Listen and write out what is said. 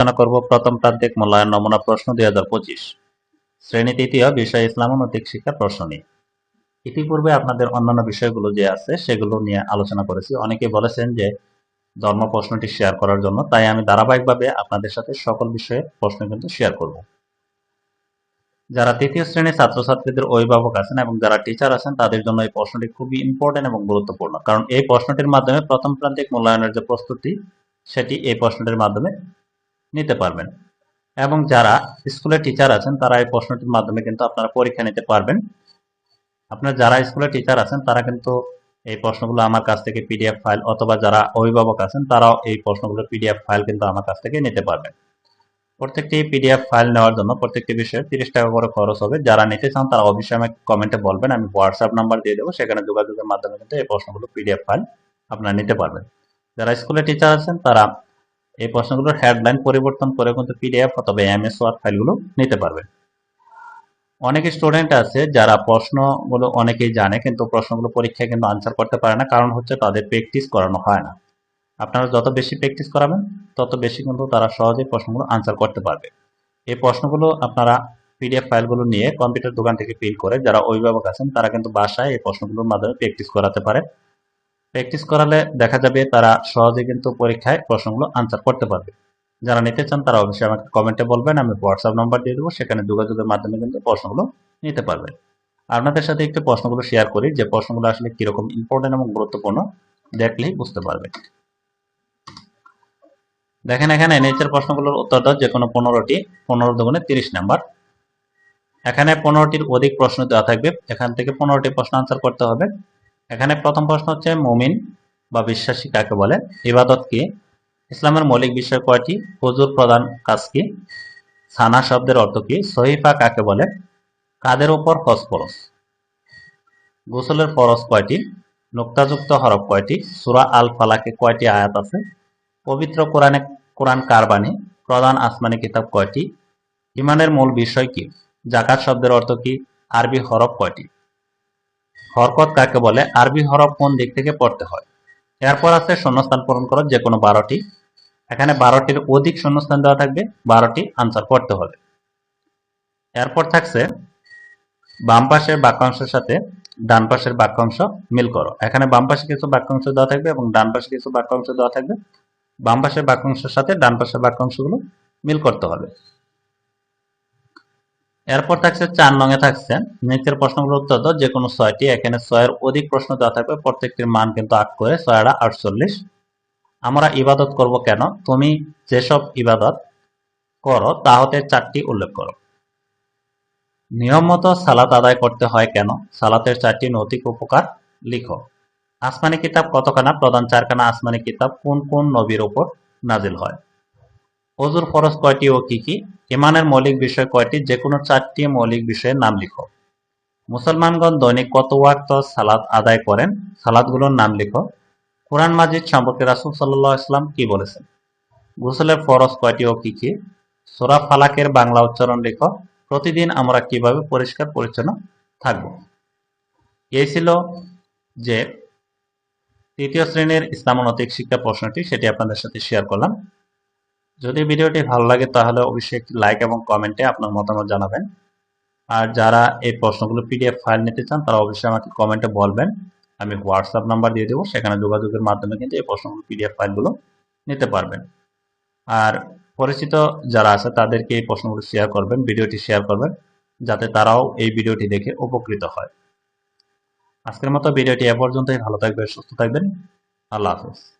আলোচনা করব, প্রথম প্রান্তিক মূল্যায়ন নমুনা প্রশ্ন দুই হাজার পঁচিশ। শ্রেণি তৃতীয়, বিষয় ইসলাম ও নৈতিক শিক্ষা প্রশ্ন নিয়ে ইতিপূর্বে আপনাদের অন্যান্য বিষয়গুলো যে আছে, সেগুলো নিয়ে আলোচনা করেছি। অনেকে বলেছেন যে ধর্ম প্রশ্নটি শেয়ার করার জন্য, তাই আমি ধারাবাহিকভাবে আপনাদের সাথে সকল বিষয়ে প্রশ্ন কিন্তু শেয়ার করব। যারা তৃতীয় শ্রেণির ছাত্রছাত্রীদের অভিভাবক আছেন এবং যারা টিচার আছেন, তাদের জন্য এই প্রশ্নটি খুবই ইম্পর্টেন্ট এবং গুরুত্বপূর্ণ। কারণ এই প্রশ্নটির মাধ্যমে প্রথম প্রান্তিক মূল্যায়নের যে প্রস্তুতি, সেটি এই প্রশ্নটির মাধ্যমে নিতে পারবেন। এবং যারা স্কুলে টিচার আছেন, তারা এই প্রশ্নটির মাধ্যমে কিন্তু আপনারা পরীক্ষা নিতে পারবেন। আপনার যারা স্কুলে টিচার আছেন, তারা কিন্তু এই প্রশ্নগুলো আমার কাছ থেকে পিডিএফ ফাইল অথবা যারা অভিভাবক আছেন, তারাও এই প্রশ্নগুলো পিডিএফ ফাইল কিন্তু আমার কাছ থেকে নিতে পারবেন। প্রত্যেকটি পিডিএফ ফাইল নেওয়ার জন্য প্রত্যেকটি বিষয়ে তিরিশ টাকা করে খরচ হবে। যারা নিতে চান, তারা অবশ্যই আমাকে কমেন্টে বলবেন। আমি হোয়াটসঅ্যাপ নাম্বার দিয়ে দেবো। সেখানে যোগাযোগের মাধ্যমে কিন্তু এই প্রশ্নগুলো পিডিএফ ফাইল আপনারা নিতে পারবেন। যারা স্কুলে টিচার আছেন, তারা এই প্রশ্নগুলোর হেডলাইন পরিবর্তন করে কিন্তু পিডিএফ অথবা এমএস ওয়ার ফাইলগুলো নিতে পারবেন অনেক স্টুডেন্ট আছে যারা প্রশ্নগুলো অনেকেই জানে কিন্তু প্রশ্নগুলো পরীক্ষায় কিন্তু আনসার করতে পারে না, কারণ হচ্ছে তাদের প্র্যাকটিস করানো হয় না। আপনারা যত বেশি প্র্যাকটিস করাবেন, তত বেশি কিন্তু তারা সহজেই প্রশ্নগুলো আনসার করতে পারবে। এই প্রশ্নগুলো আপনারা পিডিএফ ফাইলগুলো নিয়ে কম্পিউটার দোকান থেকে প্রিন্ট করে যারা অভিভাবক আছেন, তারা কিন্তু বাসায় এই প্রশ্নগুলোর মাধ্যমে প্র্যাকটিস করাতে পারে। প্র্যাকটিস করালে দেখা যাবে তারা সহজে কিন্তু পরীক্ষায় প্রশ্নগুলো আনসার করতে পারবে। যারা নিতে চান তারা অবশ্যই আমাকে কমেন্টে বলবেন, আমি হোয়াটসঅ্যাপ নাম্বার দিয়ে দেবো, সেখানে যোগাযোগের মাধ্যমে কিন্তু প্রশ্নগুলো নিতে পারবেন। আপনাদের সাথে একটু প্রশ্নগুলো শেয়ার করি, যে প্রশ্নগুলো আসলে কীরকম ইম্পর্টেন্ট এবং গুরুত্বপূর্ণ দেখলেই বুঝতে পারবেন। দেখেন এখানে নিচের প্রশ্নগুলোর উত্তর দাও যে কোনো পনেরোটি, পনেরো দুগুণে তিরিশ নাম্বার। এখানে পনেরোটির অধিক প্রশ্ন দেওয়া থাকবে, এখান থেকে পনেরোটি প্রশ্ন আনসার করতে হবে। এখানে প্রথম প্রশ্ন হচ্ছে মুমিন বা বিশ্বাসী কাকে বলে? ইবাদত কি? ইসলামের মৌলিক বিষয় কয়টি? হুজুর প্রধান কাজ কি? সানা শব্দের অর্থ কি? সহিফা কাকে বলে? কাদের ওপর হজ ফরস গোসলের ফরজ কয়টি? নোক্তাযুক্ত হরফ কয়টি? সুরা আল ফালাকে কয়টি আয়াত আছে? পবিত্র কোরআনে, কোরআন কার বাণী? প্রধান আসমানি কিতাব কয়টি? ইমানের মূল বিষয় কি? জাকাত শব্দের অর্থ কি? আরবি হরফ কয়টি? হরকত কাকে বলে? আরবি হরফ কোন দিক থেকে পড়তে হয়? এরপর আছে শূন্যস্থান পূরণ করো, যে কোনো বারোটি। এখানে বারোটির অধিক শূন্যস্থান দেওয়া থাকবে, বারোটি আনসার করতে হবে। এরপর থাকছে বাম পাশের বাক্যাংশের সাথে ডান পাশের বাক্যাংশ মিল করো। এখানে বাম পাশে কিছু বাক্যাংশ দেওয়া থাকবে এবং ডান পাশে কিছু বাক্যাংশ দেওয়া থাকবে। বাম পাশের বাক্যাংশের সাথে ডান পাশের বাক্যাংশগুলো মিল করতে হবে। এরপর থাকছে চার নঙে থাকছে। নিচের প্রশ্নগুলোর উত্তর দাও যে কোনো ছয়টি, এখানে ছয়ের অধিক প্রশ্ন দেওয়া থাকবে, প্রত্যেকটির মান কিন্তু আট করে ছয়টা আটচল্লিশ। আমরা ইবাদত করব কেন? তুমি যেসব ইবাদত করো, তা হতে চারটি উল্লেখ করো। নিয়ম মতো সালাত আদায় করতে হয় কেন? সালাতের চারটি নৈতিক উপকার লিখো। আসমানি কিতাব কতখানা? প্রধান চারখানা আসমানি কিতাব কোন কোন নবীর ওপর নাজিল হয়? অজুর ফরজ কয়টি ও কি কি? ইমানের মৌলিক বিষয় কয়টি? যে কোনো চারটি মৌলিক বিষয়ের নাম লিখো। মুসলমানগণ দৈনিক কত ওয়াক্ত সালাত আদায় করেন? সালাদগুলোর নাম লিখো। কোরআন মাজিদ সম্পর্কে রাসুল সাল্লাহ ইসলাম কি বলেছেন? গোসলের ফরজ কয়টি ও কি কি? সোরা ফালাকের বাংলা উচ্চারণ লিখো। প্রতিদিন আমরা কীভাবে পরিষ্কার পরিচ্ছন্ন থাকব? এই ছিল যে তৃতীয় শ্রেণির ইসলামনৈতিক শিক্ষা প্রশ্নটি, সেটি আপনাদের সাথে শেয়ার করলাম। যদি ভিডিওটি ভালো লাগে, তাহলে অবশ্যই একটি লাইক এবং কমেন্টে আপনার মতামত জানাবেন। আর যারা এই প্রশ্নগুলো পিডিএফ ফাইল নিতে চান, তারা অবশ্যই আমাকে কমেন্টে বলবেন। আমি হোয়াটসঅ্যাপ নাম্বার দিয়ে দেবো, সেখানে যোগাযোগের মাধ্যমে কিন্তু এই প্রশ্নগুলো পিডিএফ ফাইলগুলো নিতে পারবেন। আর পরিচিত যারা আছে, তাদেরকে এই প্রশ্নগুলো শেয়ার করবেন, ভিডিওটি শেয়ার করবেন, যাতে তারাও এই ভিডিওটি দেখে উপকৃত হয়। আজকের মতো ভিডিওটি এ পর্যন্তই। ভালো থাকবেন, সুস্থ থাকবেন। আল্লাহ হাফেজ।